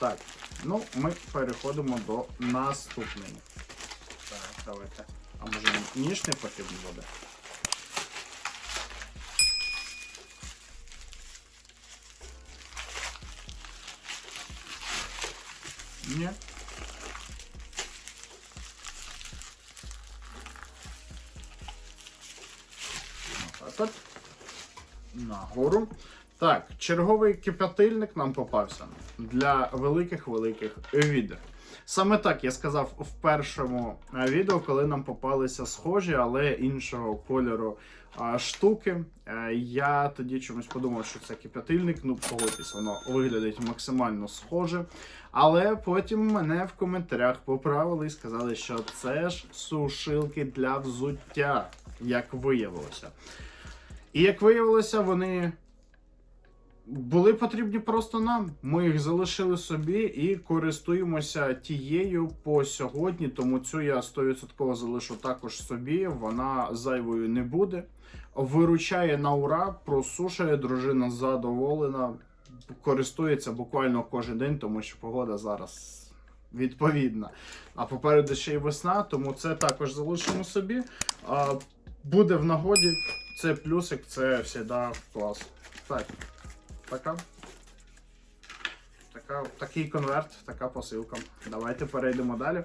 Так, ну ми переходимо до наступної. Так, давайте. А може ніж не потрібен буде? Ні. Отак от. Нагору. Так, черговий кипятильник нам попався для великих-великих відео. Саме так я сказав в першому е, відео, коли нам попалися схожі, але іншого кольору штуки. Е, Я тоді чомусь подумав, що це кипятильник. Ну, погодьтесь, воно виглядить максимально схоже. Але потім мене в коментарях поправили і сказали, що це ж сушилки для взуття, як виявилося. І як виявилося, вони були потрібні просто нам. Ми їх залишили собі і користуємося тією по сьогодні. Тому цю я 100% залишу також собі. Вона зайвою не буде. Виручає на ура, просушує, дружина задоволена, користується буквально кожен день, тому що погода зараз відповідна. А попереду ще й весна, тому це також залишимо собі. Буде в нагоді. Це плюсик, це завжди клас. Так, така. Така, такий конверт, така посилка. Давайте перейдемо далі.